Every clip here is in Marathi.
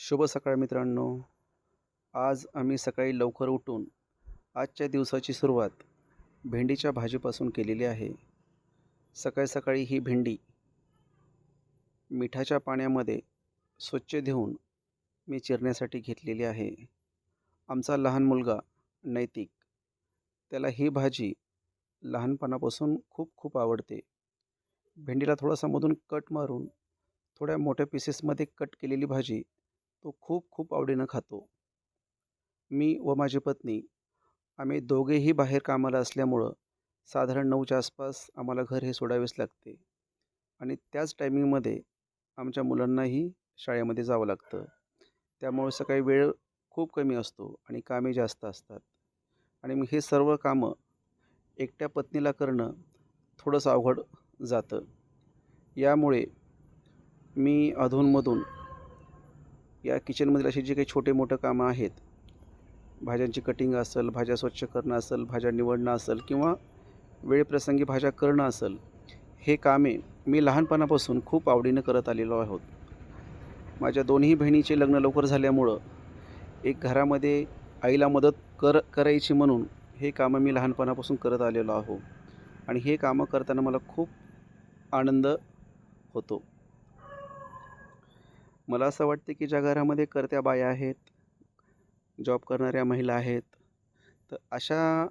शुभ सकाळ मित्रांनो. आज आम्ही सकाळी लवकर उठून आजच्या दिवसाची सुरुवात भेंडीच्या भाजीपासून केलेली आहे. सकाळी सकाळी ही भेंडी मिठाच्या पाण्यामध्ये स्वच्छ धुवून मी चिरण्यासाठी घेतलेली आहे. आमचा लहान मुलगा नैतिक त्याला ही भाजी लहानपणापासून खूप खूप आवडते. भेंडीला थोडासा मधून कट मारून थोड्या मोठ्या पीसेसमध्ये कट केलेली भाजी तो खूप खूप आवडीनं खातो. मी व माझी पत्नी आम्ही दोघेही बाहेर कामाला असल्यामुळं साधारण नऊच्या आसपास आम्हाला घर हे सोडावेच लागते. आणि त्याच टायमिंगमध्ये आमच्या मुलांनाही शाळेमध्ये जावं लागतं. त्यामुळे सकाळी वेळ खूप कमी असतो आणि कामे जास्त असतात. आणि मग हे सर्व कामं एकट्या पत्नीला करणं थोडंसं अवघड जातं. यामुळे मी अधूनमधून या किचनमधील असे जे काही छोटे मोठं कामं आहेत भाज्यांची कटिंग असेल भाज्या स्वच्छ करणं असेल भाज्या निवडणं असेल किंवा वेळप्रसंगी भाज्या करणं असेल हे कामे मी लहानपणापासून खूप आवडीनं करत आलेलो आहोत. माझ्या दोन्ही बहिणीचे लग्न लवकर झाल्यामुळं एक घरामध्ये आईला मदत कर करायची म्हणून हे कामं मी लहानपणापासून करत आलेलो आहो. आणि हे कामं करताना मला खूप आनंद होतो. मला असं वाटते की ज्या घरामध्ये करत्या बाया आहेत जॉब करणाऱ्या महिला आहेत तर अशा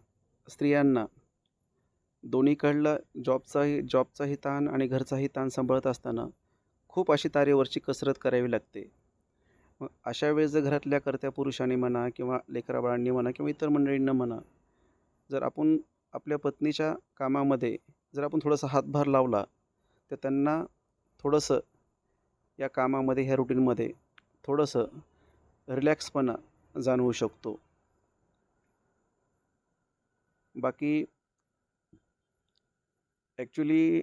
स्त्रियांना दोन्हीकडलं जॉबचाही जॉबचाही ताण आणि घरचाही ताण सांभाळत असताना खूप अशी तारेवरची कसरत करावी लागते. मग अशा वेळेस जर घरातल्या करत्या पुरुषांनी म्हणा किंवा लेकराबाळांनी म्हणा किंवा इतर मंडळींना म्हणा जर आपण आपल्या पत्नीच्या कामामध्ये जर आपण थोडासा हातभार लावला तर त्यांना थोडंसं या कामामध्ये ह्या रुटीनमध्ये थोडंसं रिलॅक्सपणा जाणवू शकतो. बाकी ॲक्च्युली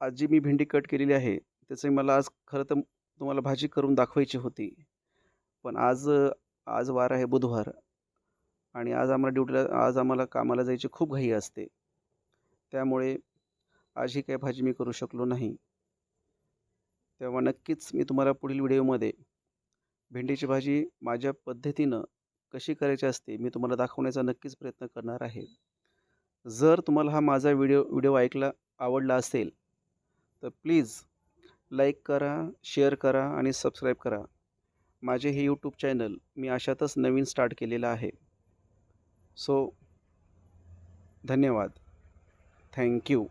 आज जी मी भेंडी कट केलेली आहे त्याचं मला आज खरं तर तुम्हाला भाजी करून दाखवायची होती. पण आज आज वार आहे बुधवार आणि आज आम्हाला ड्युटीला आज आम्हाला कामाला जायची खूप घाई असते. त्यामुळे आज ही काही भाजी मी करू शकलो नाही. तेव्हा नक्कीच मी तुम्हाला पुढील व्हिडिओमध्ये भेंडीची भाजी माझ्या पद्धतीनं कशी करायची असते मी तुम्हाला दाखवण्याचा नक्कीच प्रयत्न करणार आहे. जर तुम्हाला हा माझा व्हिडिओ व्हिडिओ ऐकला आवडला असेल तर प्लीज लाईक करा शेअर करा आणि सबस्क्राईब करा. माझे हे यूट्यूब चॅनल मी अशातच नवीन स्टार्ट केलेलं आहे. सो धन्यवाद. थँक्यू.